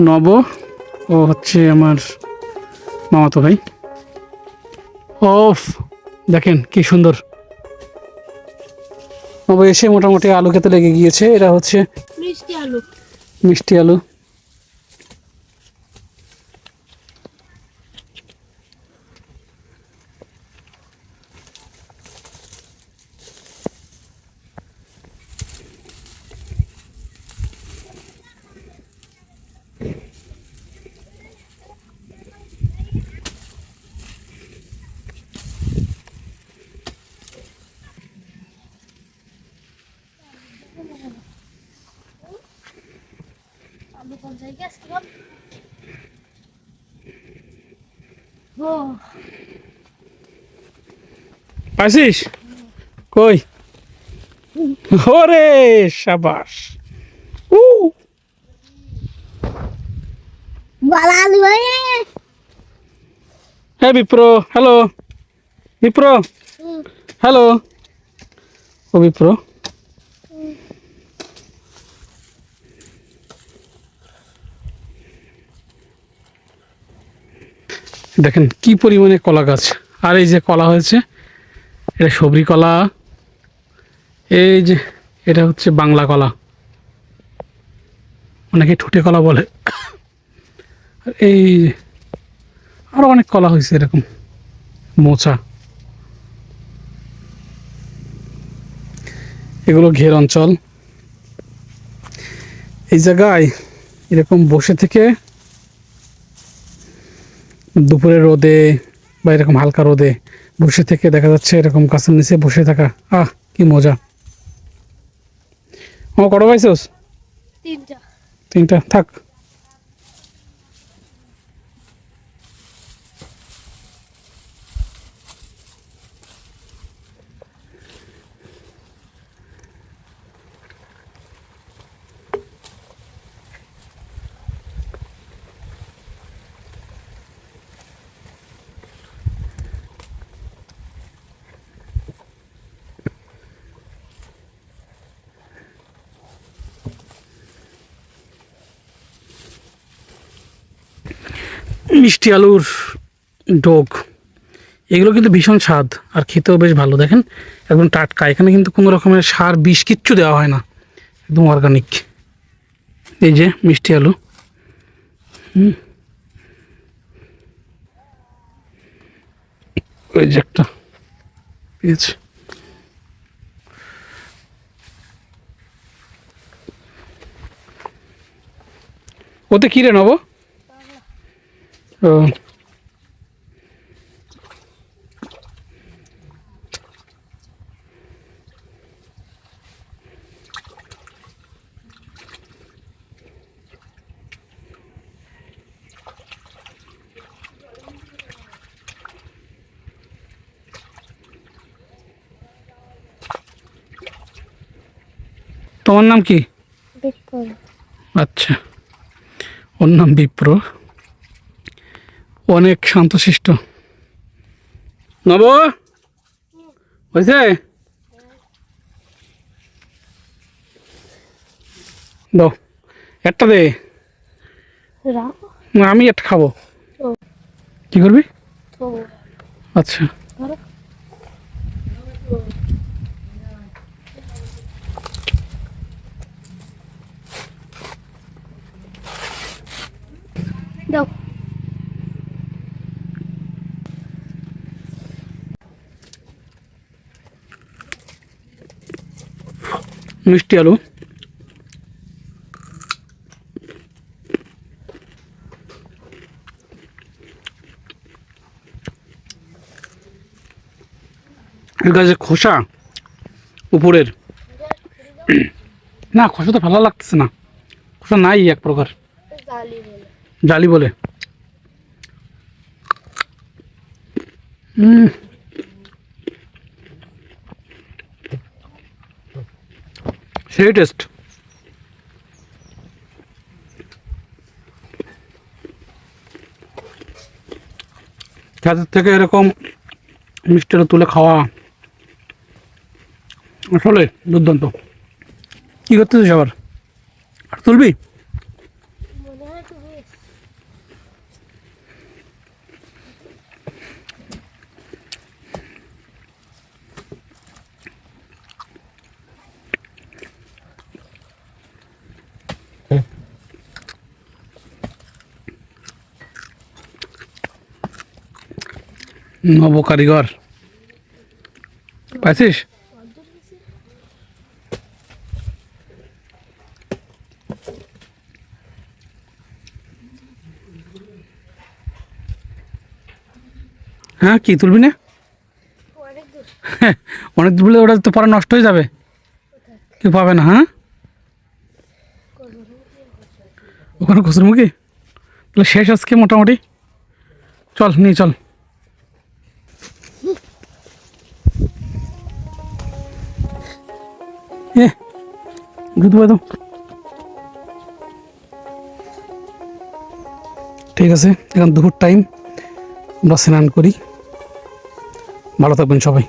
নব ও হচ্ছে আমার মামাতো ভাই। ও দেখেন কি সুন্দর। নব এসে মোটামুটি আলু খেতে লেগে গিয়েছে। এটা হচ্ছে মিষ্টি আলু। মিষ্টি আলু। আলু কোন জায়গায় আছে ও। পাইছিস? কই? ওরে সাবাস। উ। বালা আলু হয়ে হ্যাঁ বিপ্র হ্যালো। বিপ্র? হ্যালো। ও বিপ্র। দেখেন কি পরিমাণে কলা গাছ। আর এই যে কলা হয়েছে, এটা সবরি কলা। এই যে এটা হচ্ছে বাংলা কলা। অনেকে ঠুটে কলা বলে। আর এই আরও অনেক কলা হয়েছে এরকম। মোচা। এগুলো ঘের অঞ্চল। এই জায়গায় এরকম বসে থেকে দুপুরে রোদে বা এরকম হালকা রোদে বসে থেকে দেখা যাচ্ছে এরকম গাছের নিচে বসে থাকা। আহ কি মজা। ও কটা পাইছোস তিনটা। তিনটা। থাক। মিষ্টি আলুর ডোক, এগুলো কিন্তু ভীষণ স্বাদ আর খেতেও বেশ ভালো। দেখেন, একদম টাটকা। এখানে কিন্তু কোনো রকমের সার, বিষ কিচ্ছু দেওয়া হয় না। একদম অর্গানিক এই যে মিষ্টি আলু। ওই যে একটা। পেয়েছে ওতে কী রে নেব? ও তোমার নাম কি বিপুল আচ্ছা ওর নাম বিপ্র অনেক শান্তশিষ্ট। নব? হয়েছে? দাও একটা দে। আমি একটা খাব। কি করবি? আচ্ছা। দাও। মিষ্টি আলু। এর গাছের খোসা উপরের। না খোসা তো ভালো লাগতেছে না। খোসা নাই এক প্রকার। জালি বলে। জালি বলে। হুম সেই টেস্ট খেতের থেকে এরকম মিষ্টিটা তুলে খাওয়া। আসলে দুর্দান্ত। কি করতেছিস আবার? আর তুলবি? নব কারিগর পাইছিস? হ্যাঁ কি তুলবি না? অনেক বলে ওটা তো পরে নষ্ট হয়ে যাবে। কেউ পাবে না হ্যাঁ? ওখানে কসুরমুখী তাহলে শেষ আজকে মোটামুটি। চল, নিয়ে চল। এ পাই ঠিক আছে এখন দুপুর টাইম আমরা স্নান করি। ভালো থাকবেন সবাই।